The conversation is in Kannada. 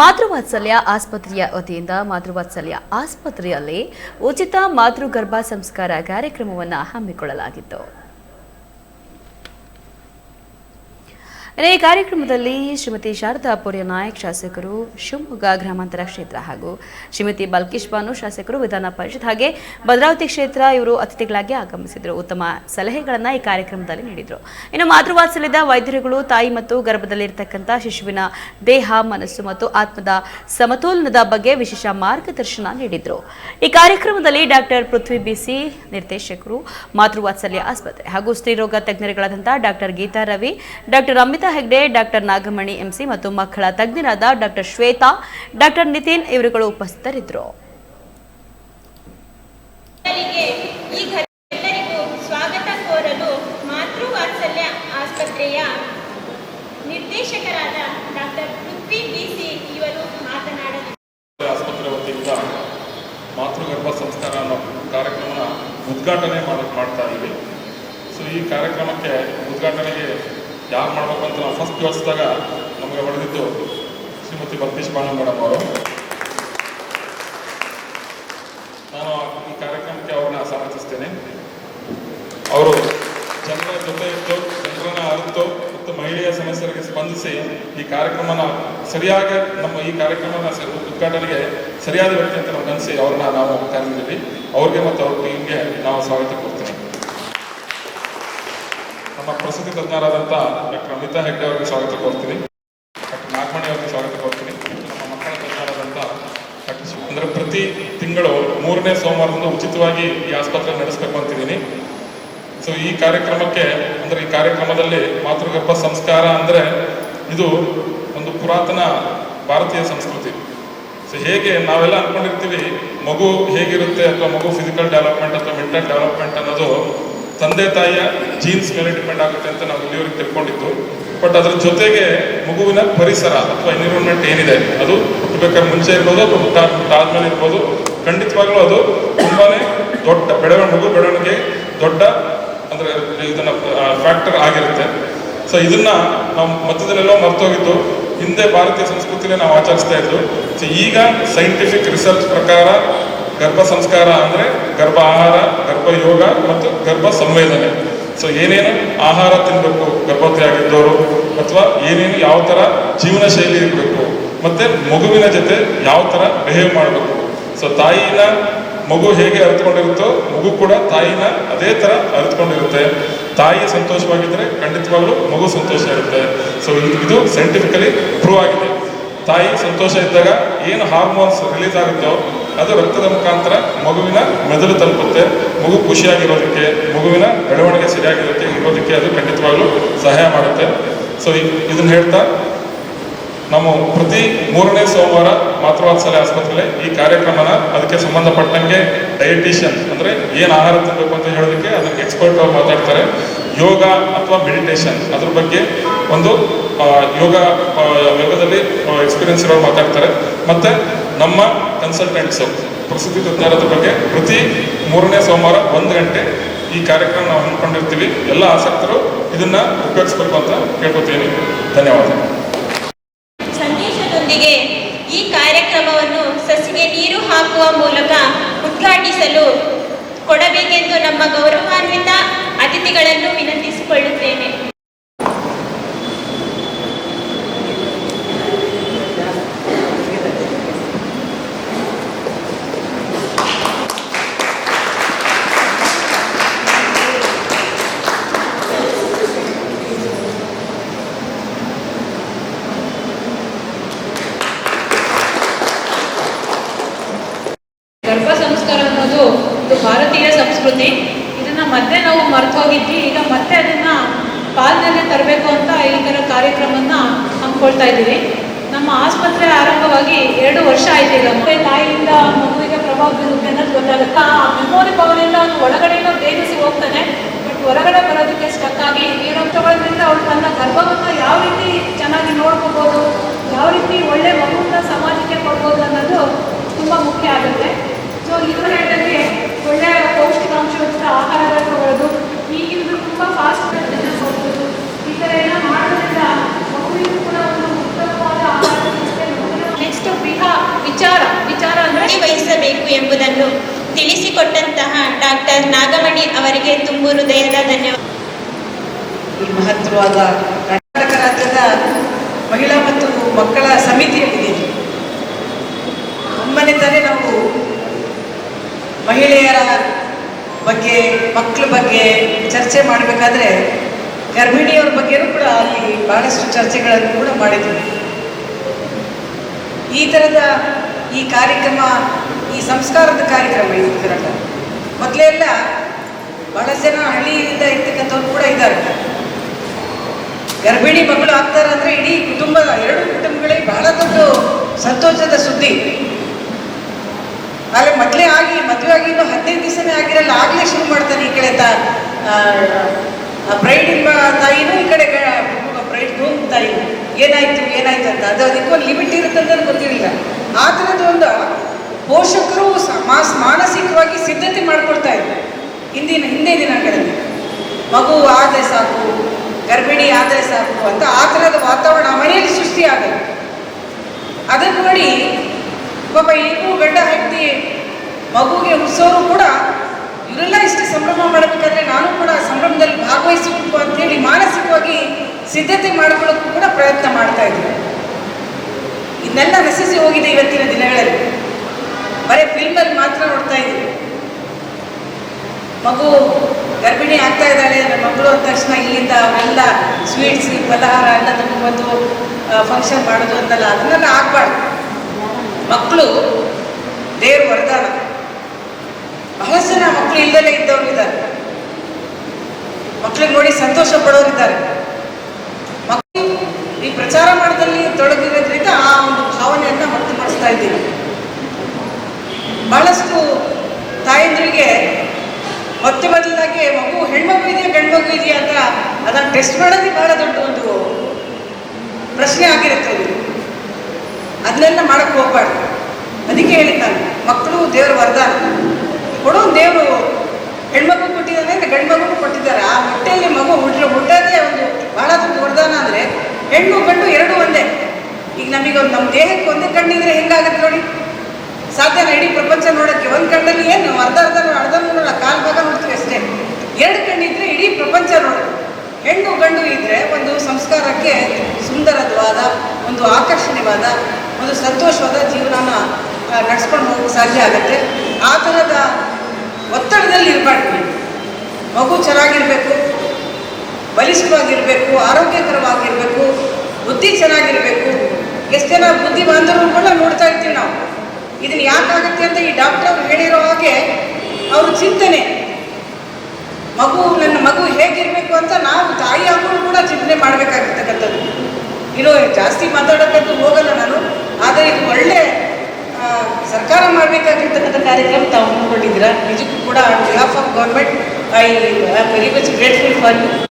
ಮಾತೃವಾತ್ಸಲ್ಯ ಆಸ್ಪತ್ರೆಯ ವತಿಯಿಂದ ಮಾತೃವಾತ್ಸಲ್ಯ ಆಸ್ಪತ್ರೆಯಲ್ಲಿ ಉಚಿತ ಮಾತೃ ಗರ್ಭ ಸಂಸ್ಕಾರ ಕಾರ್ಯಕ್ರಮವನ್ನು ಹಮ್ಮಿಕೊಳ್ಳಲಾಗಿತ್ತು. ಈ ಕಾರ್ಯಕ್ರಮದಲ್ಲಿ ಶ್ರೀಮತಿ ಶಾರದಾ ಪೂರ್ಯ ನಾಯಕ್ ಶಾಸಕರು, ಶಿವಮೊಗ್ಗ ಗ್ರಾಮಾಂತರ ಕ್ಷೇತ್ರ ಹಾಗೂ ಶ್ರೀಮತಿ ಬಲ್ಕೇಶ್ ಬಾನು ಶಾಸಕರು ವಿಧಾನ ಪರಿಷತ್ ಹಾಗೆ ಭದ್ರಾವತಿ ಕ್ಷೇತ್ರ ಇವರು ಅತಿಥಿಗಳಾಗಿ ಆಗಮಿಸಿದರು. ಉತ್ತಮ ಸಲಹೆಗಳನ್ನು ಈ ಕಾರ್ಯಕ್ರಮದಲ್ಲಿ ನೀಡಿದರು. ಇನ್ನು ಮಾತೃವಾತ್ಸಲ್ಯದ ವೈದ್ಯರುಗಳು ತಾಯಿ ಮತ್ತು ಗರ್ಭದಲ್ಲಿರ್ತಕ್ಕಂಥ ಶಿಶುವಿನ ದೇಹ, ಮನಸ್ಸು ಮತ್ತು ಆತ್ಮದ ಸಮತೋಲನದ ಬಗ್ಗೆ ವಿಶೇಷ ಮಾರ್ಗದರ್ಶನ ನೀಡಿದರು. ಈ ಕಾರ್ಯಕ್ರಮದಲ್ಲಿ ಡಾಕ್ಟರ್ ಪೃಥ್ವಿ ಬಿಸಿ ನಿರ್ದೇಶಕರು, ಮಾತೃವಾತ್ಸಲ್ಯ ಆಸ್ಪತ್ರೆ ಹಾಗೂ ಸ್ತ್ರೀರೋಗ ತಜ್ಞರುಗಳಾದಂಥ doctor Geetha Ravi doctor Amitha Hegde doctor Nagamani M C ಮತ್ತು ಮಕ್ಕಳ ತಜ್ಞರಾದ ಡಾಕ್ಟರ್ ಶ್ವೇತಾ ಡಾಕ್ಟರ್ ನಿತಿನ್ ಇವರುಗಳು ಉಪಸ್ಥಿತರಿದ್ದರು. ಸ್ವಾಗತ ಕೋರಲು ಮಾತೃವಾತ್ಸಲ್ಯ ಆಸ್ಪತ್ರೆಯ ನಿರ್ದೇಶಕರಾದ ಡಾಕ್ಟರ್ ಪೃಥ್ವಿ ಬಿಸಿ ಇವರು ಮಾತನಾಡಲು. ಆಸ್ಪತ್ರೆ ವತಿಯಿಂದ ಮಾತೃಗರ್ಭ ಸಂಸ್ಕಾರ ಅನ್ನೋ ಕಾರ್ಯಕ್ರಮನ ಉದ್ಘಾಟನೆ ಮಾಡಿ ಮಾಡ್ತಾ ಇದ್ದೀವಿ ಸೊ ಈ ಕಾರ್ಯಕ್ರಮಕ್ಕೆ ಉದ್ಘಾಟನೆಗೆ ಯಾರು ಮಾಡಬೇಕು ಅಂತ ನಾವು ಫಸ್ಟ್ ಯೋಚಿಸಿದಾಗ ನಮಗೆ ಹೊಡೆದಿದ್ದು ಶ್ರೀಮತಿ ಭಕ್ತೀಶ್ ಬಾನು ಮೇಡಮ್ ಅವರು. ನಾನು ಈ ಕಾರ್ಯಕ್ರಮಕ್ಕೆ ಅವ್ರನ್ನ ಸಮರ್ಥಿಸ್ತೇನೆ. ಅವರು ಜನರ ಜೊತೆ ಇತ್ತು ಜನರನ್ನ ಅರಿತು ಮತ್ತು ಮಹಿಳೆಯ ಸಮಸ್ಯೆಗಳಿಗೆ ಸ್ಪಂದಿಸಿ ಈ ಕಾರ್ಯಕ್ರಮನ ಸರಿಯಾಗಿ ನಮ್ಮ ಈ ಕಾರ್ಯಕ್ರಮನ ಉದ್ಘಾಟನೆಗೆ ಸರಿಯಾದ ವ್ಯಕ್ತಿ ಅಂತ ನಮ್ಗೆ ಅನಿಸಿ ಅವ್ರನ್ನ ನಾವು ಕಾರ್ಯದಲ್ಲಿ. ಅವ್ರಿಗೆ ಮತ್ತು ಅವ್ರ ಟೀಮ್ಗೆ ನಾವು ಸ್ವಾಗತ ನಮ್ಮ ಪ್ರಸಿದ್ಧಿ ತಜ್ಞರಾದಂಥ ಡಾಕ್ಟರ್ ಅಮಿತಾ ಹೆಗ್ಡೆ ಅವರಿಗೆ ಸ್ವಾಗತ ಕೋರ್ತೀನಿ ಡಾಕ್ಟರ್ ನಾಗಮಣಿ ಅವರಿಗೆ ಸ್ವಾಗತ ಕೋರ್ತೀನಿ ನಮ್ಮ ಮಕ್ಕಳ ತಜ್ಞರಾದಂಥ ಡಾಕ್ಟರ್ ಅಂದ್ರೆ ಪ್ರತಿ ತಿಂಗಳು ಮೂರನೇ ಸೋಮವಾರದಿಂದ ಉಚಿತವಾಗಿ ಈ ಆಸ್ಪತ್ರೆ ನಡೆಸಬೇಕು ಅಂತಿದ್ದೀನಿ. ಸೊ ಈ ಕಾರ್ಯಕ್ರಮಕ್ಕೆ, ಅಂದ್ರೆ ಈ ಕಾರ್ಯಕ್ರಮದಲ್ಲಿ ಮಾತೃಗರ್ಭ ಸಂಸ್ಕಾರ ಅಂದ್ರೆ ಇದು ಒಂದು ಪುರಾತನ ಭಾರತೀಯ ಸಂಸ್ಕೃತಿ. ಸೊ ಹೇಗೆ ನಾವೆಲ್ಲ ಅಂದ್ಕೊಂಡಿರ್ತೀವಿ ಮಗು ಹೇಗಿರುತ್ತೆ ಅಥವಾ ಮಗು ಫಿಸಿಕಲ್ ಡೆವಲಪ್ಮೆಂಟ್ ಅಥವಾ ಮೆಂಟಲ್ ಡೆವಲಪ್ಮೆಂಟ್ ಅನ್ನೋದು ತಂದೆ ತಾಯಿಯ ಜೀನ್ಸ್ ಮೇಲೆ ಡಿಪೆಂಡ್ ಆಗುತ್ತೆ ಅಂತ ನಾವು ಇಲ್ಲಿವರೆಗೆ ತಿಳ್ಕೊಂಡಿದ್ದು. ಬಟ್ ಅದರ ಜೊತೆಗೆ ಮಗುವಿನ ಪರಿಸರ ಅಥವಾ ಎನ್ವಿರಾನ್ಮೆಂಟ್ ಏನಿದೆ, ಅದು ಹುಟ್ಟಬೇಕಾದ್ರೆ ಮುಂಚೆ ಇರ್ಬೋದು ಅಥವಾ ಹುಟ್ಟ ಹುಟ್ಟಾದ್ಮೇಲೆ ಇರ್ಬೋದು, ಖಂಡಿತವಾಗ್ಲೂ ಅದು ತುಂಬಾನೇ ದೊಡ್ಡ ಬೆಳವಣಿಗೆ ಮಗು ಬೆಳವಣಿಗೆ ದೊಡ್ಡ ಅಂದ್ರೆ ಇದನ್ನ ಫ್ಯಾಕ್ಟರ್ ಆಗಿರುತ್ತೆ. ಸೊ ಇದನ್ನ ನಾವು ಮಧ್ಯದಲ್ಲೆಲ್ಲೋ ಮರ್ತೋಗಿದ್ದು, ಹಿಂದೆ ಭಾರತೀಯ ಸಂಸ್ಕೃತಿಯಲ್ಲೇ ನಾವು ಆಚರಿಸ್ತಾ ಇದ್ದು ಸೊ ಈಗ ಸೈಂಟಿಫಿಕ್ ರಿಸರ್ಚ್ ಪ್ರಕಾರ ಗರ್ಭ ಸಂಸ್ಕಾರ ಅಂದ್ರೆ ಗರ್ಭ ಆಹಾರ, ಗರ್ಭ ಯೋಗ ಮತ್ತು ಗರ್ಭ ಸಂವೇದನೆ. ಸೊ ಏನೇನು ಆಹಾರ ತಿನ್ನಬೇಕು ಗರ್ಭವತಿ ಆಗಿದ್ದವರು ಅಥವಾ ಏನೇನು ಯಾವ ಥರ ಜೀವನ ಶೈಲಿ ಇರಬೇಕು, ಮತ್ತೆ ಮಗುವಿನ ಜೊತೆ ಯಾವ ಥರ ಬಿಹೇವ್ ಮಾಡಬೇಕು. ಸೊ ತಾಯಿನ ಮಗು ಹೇಗೆ ಅರಿತುಕೊಂಡಿರುತ್ತೋ, ಮಗು ಕೂಡ ತಾಯಿನ ಅದೇ ಥರ ಅರಿತುಕೊಂಡಿರುತ್ತೆ. ತಾಯಿ ಸಂತೋಷವಾಗಿದ್ದರೆ ಖಂಡಿತವಾಗ್ಲೂ ಮಗು ಸಂತೋಷ ಇರುತ್ತೆ. ಸೊ ಇದು ಸೈಂಟಿಫಿಕಲಿ ಪ್ರೂವ್ ಆಗಿದೆ. ತಾಯಿ ಸಂತೋಷ ಇದ್ದಾಗ ಏನು ಹಾರ್ಮೋನ್ಸ್ ರಿಲೀಸ್ ಆಗುತ್ತೋ ಅದು ರಕ್ತದ ಮುಖಾಂತರ ಮಗುವಿನ ಮೆದುಳು ತಲುಪುತ್ತೆ. ಮಗು ಖುಷಿಯಾಗಿರೋದಕ್ಕೆ, ಮಗುವಿನ ಬೆಳವಣಿಗೆ ಸರಿಯಾಗಿರೋದಕ್ಕೆ ಇರೋದಕ್ಕೆ ಅದು ಖಂಡಿತವಾಗ್ಲೂ ಸಹಾಯ ಮಾಡುತ್ತೆ. ಸೊ ಇದನ್ನ ಹೇಳ್ತಾ ನಾವು ಪ್ರತಿ ಮೂರನೇ ಸೋಮವಾರ ಮಾತೃವಾತ್ಸಲ್ಯ ಆಸ್ಪತ್ರೆಯಲ್ಲಿ ಈ ಕಾರ್ಯಕ್ರಮನ ಅದಕ್ಕೆ ಸಂಬಂಧಪಟ್ಟಂಗೆ ಡಯಟಿಷಿಯನ್ ಅಂದ್ರೆ ಏನು ಆಹಾರ ತಿನ್ನಬೇಕು ಅಂತ ಹೇಳೋದಕ್ಕೆ ಅದಕ್ಕೆ ಎಕ್ಸ್ಪರ್ಟ್ ಅವ್ರು ಮಾತಾಡ್ತಾರೆ. ಯೋಗ ಅಥವಾ ಮೆಡಿಟೇಷನ್ ಅದ್ರ ಬಗ್ಗೆ ಒಂದು ಯೋಗ ಯೋಗದಲ್ಲಿ ಎಕ್ಸ್ಪೀರಿಯನ್ಸ್ ಇರೋರು ಮಾತಾಡ್ತಾರೆ. ಮತ್ತೆ ನಮ್ಮ ಕನ್ಸಲ್ಟೆಂಟ್ಸು ಪ್ರಸಿದ್ಧಿ ತಜ್ಞರದ ಬಗ್ಗೆ ಪ್ರತಿ ಮೂರನೇ ಸೋಮವಾರ ಒಂದು ಗಂಟೆ ಈ ಕಾರ್ಯಕ್ರಮ ನಾವು ಹಮ್ಮಿಕೊಂಡಿರ್ತೀವಿ. ಎಲ್ಲ ಆಸಕ್ತರು ಇದನ್ನ ಉಪಯೋಗಿಸ್ಬೇಕು ಅಂತ ಕೇಳ್ಕೊತೀನಿ. ಧನ್ಯವಾದ. ಸಂದೇಶದೊಂದಿಗೆ ಈ ಕಾರ್ಯಕ್ರಮವನ್ನು ಸಸಿಗೆ ನೀರು ಹಾಕುವ ಮೂಲಕ ಉದ್ಘಾಟಿಸಲು ಕೊಡಬೇಕೆಂದು ನಮ್ಮ ಗೌರವಾನ್ವಿತ ಅತಿಥಿಗಳನ್ನು ವಿನಂತಿಸಿಕೊಳ್ಳುತ್ತೇನೆ ಗರ್ಭ ಸಂಸ್ಕಾರ ಅನ್ನೋದು ಒಂದು ಭಾರತೀಯ ಸಂಸ್ಕೃತಿ. ಇದನ್ನ ಮತ್ತೆ ನಾವು ಮರ್ತು ಹೋಗಿದ್ವಿ ಈಗ ಮತ್ತೆ ಅದನ್ನ ಪಾಲನೆಗೆ ತರಬೇಕು ಅಂತ ಈ ಥರ ಕಾರ್ಯಕ್ರಮನ ಹಮ್ಮಿಕೊಳ್ತಾ ಇದ್ದೀವಿ. ನಮ್ಮ ಆಸ್ಪತ್ರೆ ಆರಂಭವಾಗಿ ಎರಡು ವರ್ಷ ಆಯ್ತು. ಈಗ ಮತ್ತೆ ತಾಯಿಯಿಂದ ಮಗುವಿಗೆ ಪ್ರಭಾವ ಬೀರುತ್ತೆ ಅನ್ನೋದು ಗೊತ್ತಾಗುತ್ತೆ. ಆ ಮೆಮೊರಿ ಪವರಿಂದ ಅವನು ಒಳಗಡೆಯಿಂದ ಬೇಗಿಸಿ ಹೋಗ್ತಾನೆ. ಬಟ್ ಹೊರಗಡೆ ಬರೋದಕ್ಕೆ ಸ್ಟಕ್ ಆಗಿ ತಗೊಳ್ಳೋದ್ರಿಂದ ಅವಳು ತನ್ನ ಗರ್ಭವನ್ನು ಯಾವ ರೀತಿ ಚೆನ್ನಾಗಿ ನೋಡ್ಕೋಬೋದು, ಯಾವ ರೀತಿ ಒಳ್ಳೆ ಮಗುವನ್ನ ಸಮಾಜಕ್ಕೆ ಕೊಡ್ಬೋದು ಅನ್ನೋದು ತುಂಬ ಮುಖ್ಯ ಆಗುತ್ತೆ. ಸೊ ಇದರಲ್ಲಿ ಒಳ್ಳೆಯ ಪೌಷ್ಟಿಕಾಂಶಯುಕ್ತ ಆಹಾರ ತಗೊಳ್ಳೋದು ಈಗಿಂದು ತುಂಬ ಫಾಸ್ಟ್ ಫುಡ್ ಜನ ಹೋಗ್ಬೋದು ಈ ಥರ ಎಲ್ಲ ಮಾಡೋದ್ರಿಂದ ಮಗುವಿಗೂ ಕೂಡ ಒಂದು ಉತ್ತಮವಾದ ಆಹಾರ ನೆಕ್ಸ್ಟ್ ಗೃಹ ವಿಚಾರ. ವಿಚಾರ ಅಂದರೆ ವಹಿಸಬೇಕು ಎಂಬುದನ್ನು. ತಿಳಿಸಿಕೊಟ್ಟಂತಹ ಡಾಕ್ಟರ್ ನಾಗಮಣಿ ಅವರಿಗೆ ತುಂಬು ಹೃದಯದ ಧನ್ಯವಾದ. ಈ ಮಹತ್ವವಾದ ಕರ್ನಾಟಕ ರಾಜ್ಯದ ಮಹಿಳಾ ಮತ್ತು ಮಕ್ಕಳ ಸಮಿತಿಯಲ್ಲಿದೆ. ಒಮ್ಮನೆ ತಾನೇ ನಾವು ಮಹಿಳೆಯರ ಬಗ್ಗೆ ಮಕ್ಕಳ ಬಗ್ಗೆ ಚರ್ಚೆ ಮಾಡಬೇಕಾದ್ರೆ ಗರ್ಭಿಣಿಯವ್ರ ಬಗ್ಗೆನೂ ಕೂಡ ಅಲ್ಲಿ ಬಹಳಷ್ಟು ಚರ್ಚೆಗಳನ್ನು ಕೂಡ ಮಾಡಿದ್ವಿ. ಈ ಥರದ ಈ ಕಾರ್ಯಕ್ರಮ, ಈ ಸಂಸ್ಕಾರದ ಕಾರ್ಯಕ್ರಮ ಇದು ಮೊದಲೆಲ್ಲ ಬಹಳಷ್ಟು ಜನ ಹಳ್ಳಿಯಿಂದ ಇರ್ತಕ್ಕಂಥವ್ರು ಕೂಡ ಇದ್ದಾರೆ. ಗರ್ಭಿಣಿ ಮಗಳು ಆಗ್ತಾರೆ ಅಂದ್ರೆ ಇಡೀ ಕುಟುಂಬದ ಎರಡು ಕುಟುಂಬಗಳಿಗೆ ಬಹಳ ದೊಡ್ಡ ಸಂತೋಷದ ಸುದ್ದಿ. ಆದರೆ ಮೊದಲೇ ಆಗಿ, ಮದುವೆ ಆಗಿ ಇನ್ನು ಹದಿನೈದು ದಿವಸನೇ ಆಗಿರಲ್ಲ, ಆಗಲೇ ಶುರು ಮಾಡ್ತಾನೆ ಈ ಕಡೆ ತಾ ಬ್ರೈಡಿನ ತಾಯಿನೂ ಈ ಕಡೆ ಬ್ರೈಡ್ ಹೋಗ್ ತಾಯಿ. ಏನಾಯ್ತು ಏನಾಯ್ತು ಅಂತ. ಅದು ಅದಕ್ಕೂ ಲಿಮಿಟ್ ಇರುತ್ತೆ ಅಂತ ಗೊತ್ತಿರಲಿಲ್ಲ. ಆ ಥರದ್ದು ಒಂದು ಪೋಷಕರು ಮಾನಸಿಕವಾಗಿ ಸಿದ್ಧತೆ ಮಾಡಿಕೊಡ್ತಾ ಇದ್ರು ಹಿಂದಿನ ಹಿಂದೆ ದಿನಗಳಲ್ಲಿ. ಮಗು ಆದರೆ ಸಾಕು, ಗರ್ಭಿಣಿ ಆದರೆ ಸಾಕು ಅಂತ ಆ ಥರದ ವಾತಾವರಣ ಮನೆಯಲ್ಲಿ ಸೃಷ್ಟಿಯಾಗಲ್ಲ. ಅದನ್ನು ನೋಡಿ ಪಾಪ ಈಗೂ ಗಂಡ ಹೆಂಡತಿ ಮಗುಗೆ ಹುಸೋರು ಕೂಡ ಇವರೆಲ್ಲ ಇಷ್ಟು ಸಂಭ್ರಮ ಮಾಡಬೇಕಾದ್ರೆ ನಾನು ಕೂಡ ಸಂಭ್ರಮದಲ್ಲಿ ಭಾಗವಹಿಸಬೇಕು ಅಂತೇಳಿ ಮಾನಸಿಕವಾಗಿ ಸಿದ್ಧತೆ ಮಾಡಿಕೊಳ್ಳೋಕ್ಕೂ ಕೂಡ ಪ್ರಯತ್ನ ಮಾಡ್ತಾ ಇದ್ದೆ. ಇದನ್ನೆಲ್ಲ ನಶಿಸಿ ಹೋಗಿದೆ ಇವತ್ತಿನ ದಿನಗಳಲ್ಲಿ. ಬರೀ ಫಿಲ್ಮಲ್ಲಿ ಮಾತ್ರ ನೋಡ್ತಾ ಇದ್ದೀವಿ ಮಗು ಗರ್ಭಿಣಿ ಆಗ್ತಾ ಇದ್ದಾಳೆ, ನನ್ನ ಮಗಳು ಅಂದ ತಕ್ಷಣ ಇಲ್ಲಿಂದ ಅವೆಲ್ಲ ಸ್ವೀಟ್ಸ್ ಫಲಹಾರ ಎಲ್ಲ ತಗೊಂಡ್ಬಂದು ಫಂಕ್ಷನ್ ಮಾಡೋದು ಅಂತೆಲ್ಲ ಅದನ್ನೆಲ್ಲ ಆಗಬಾರ್ದು. ಮಕ್ಕಳು ದೇವ್ರ ವರದಾನ ಬಹಳಷ್ಟು ಜನ ಮಕ್ಕಳು ಇಲ್ಲದಲ್ಲೇ ಇದ್ದವ್ರು ಇದ್ದಾರೆ ಮಕ್ಕಳಿಗೆ ನೋಡಿ ಸಂತೋಷ ಪಡೋರಿದ್ದಾರೆ ಮಕ್ಕಳು ಈ ಪ್ರಚಾರ ಮಾಡೋದ್ರಲ್ಲಿ ತೊಡಗಿರೋದ್ರಿಂದ ಆ ಒಂದು ಭಾವನೆಯನ್ನು ವ್ಯಕ್ತಪಡಿಸ್ತಾ ಇದ್ದೀವಿ ಬಹಳಷ್ಟು ತಾಯಂದ್ರಿಗೆ ಮೊತ್ತ ಮೊದಲಾಗಿ ಮಗು, ಹೆಣ್ಮಗು ಇದೆಯಾ ಗಂಡು ಮಗು ಇದೆಯಾ ಅಂತ ಅದನ್ನು ಟೆಸ್ಟ್ ಮಾಡೋದೇ ಬಹಳ ದೊಡ್ಡ ಒಂದು ಪ್ರಶ್ನೆ ಆಗಿರುತ್ತೆ ಅದು. ಅದನ್ನೆಲ್ಲ ಮಾಡೋಕ್ಕೆ ಹೋಗ್ಬಾರ್ದು. ಅದಕ್ಕೆ ಹೇಳಿದ್ದು ನಾನು ಮಕ್ಕಳು ದೇವರ ವರದಾನ. ಕೊಡೋ, ದೇವರು ಹೆಣ್ಮಗು ಕೊಟ್ಟಿದ್ದಾನೆ ಅಂದರೆ ಗಂಡು ಮಗು ಕೊಟ್ಟಿದ್ದಾರೆ. ಆ ಹೊಟ್ಟೆಯಲ್ಲಿ ಮಗು ಹುಟ್ಟಿರೋ ಹುಟ್ಟೋದೇ ಒಂದು ಬಹಳ ದೊಡ್ಡ ವರದಾನ ಅಂದರೆ ಹೆಣ್ಣು ಗಂಡು ಎರಡೂ ಒಂದೇ. ಈಗ ನಮಗೆ ಒಂದು ನಮ್ಮ ದೇಹಕ್ಕೆ ಒಂದೇ ಕಣ್ಣಿದ್ರೆ ಹೆಂಗಾಗತ್ತೆ ನೋಡಿ. ಸಾಧ್ಯನ ಇಡೀ ಪ್ರಪಂಚ ನೋಡೋಕ್ಕೆ ಒಂದು ಕಣ್ಣಲ್ಲಿ ಏನು? ಅರ್ಧ ಅರ್ಧ ಅರ್ಧ ನೋಡೋಣ ಕಾಲು ಭಾಗ ನೋಡ್ತೀವಿ ಅಷ್ಟೇ. ಎರಡು ಕಣ್ಣಿದ್ರೆ ಇಡೀ ಪ್ರಪಂಚ ನೋಡೋದು ಹೆಣ್ಣು ಗಂಡು ಇದ್ದರೆ ಒಂದು ಸಂಸ್ಕಾರಕ್ಕೆ ಸುಂದರವಾದ, ಒಂದು ಆಕರ್ಷಣೀಯವಾದ, ಒಂದು ಸಂತೋಷವಾದ ಜೀವನನ ನಡ್ಸ್ಕೊಂಡು ಹೋಗೋಕ್ಕೆ ಸಾಧ್ಯ ಆಗುತ್ತೆ. ಆ ಥರದ ಒತ್ತಡದಲ್ಲಿ ಇರಬಾರ್ದು. ಮಗು ಚೆನ್ನಾಗಿರಬೇಕು, ಬಲಿಷ್ಠವಾಗಿರಬೇಕು, ಆರೋಗ್ಯಕರವಾಗಿರಬೇಕು, ಬುದ್ಧಿ ಚೆನ್ನಾಗಿರಬೇಕು. ಎಷ್ಟು ಜನ ಬುದ್ಧಿವಂತರು ಕೂಡ ನೋಡ್ತಾ ಇರ್ತೀವಿ ನಾವು. ಇದನ್ನು ಯಾಕಾಗುತ್ತೆ ಅಂತ ಈ ಡಾಕ್ಟರ್ ಅವರು ಹೇಳಿರೋ ಹಾಗೆ ಅವ್ರ ಚಿಂತನೆ. ಮಗು, ನನ್ನ ಮಗು ಹೇಗಿರಬೇಕು ಅಂತ ನಾವು ತಾಯಿ ಮಕ್ಕಳು ಕೂಡ ಚಿಂತನೆ ಮಾಡಬೇಕಾಗಿರ್ತಕ್ಕಂಥದ್ದು. ಇರೋ, ಜಾಸ್ತಿ ಮಾತಾಡೋಕ್ಕಂತೂ ಹೋಗಲ್ಲ ನಾನು, ಆದರೆ ಇದು ಒಳ್ಳೆ ಸರ್ಕಾರ ಮಾಡಬೇಕಾಗಿರ್ತಕ್ಕಂಥ ಕಾರ್ಯಕ್ರಮ ತಾವು ಹಮ್ಮಿಕೊಂಡಿದ್ದೀರಾ ನಿಜಕ್ಕೂ ಕೂಡ on of government I am very much grateful for you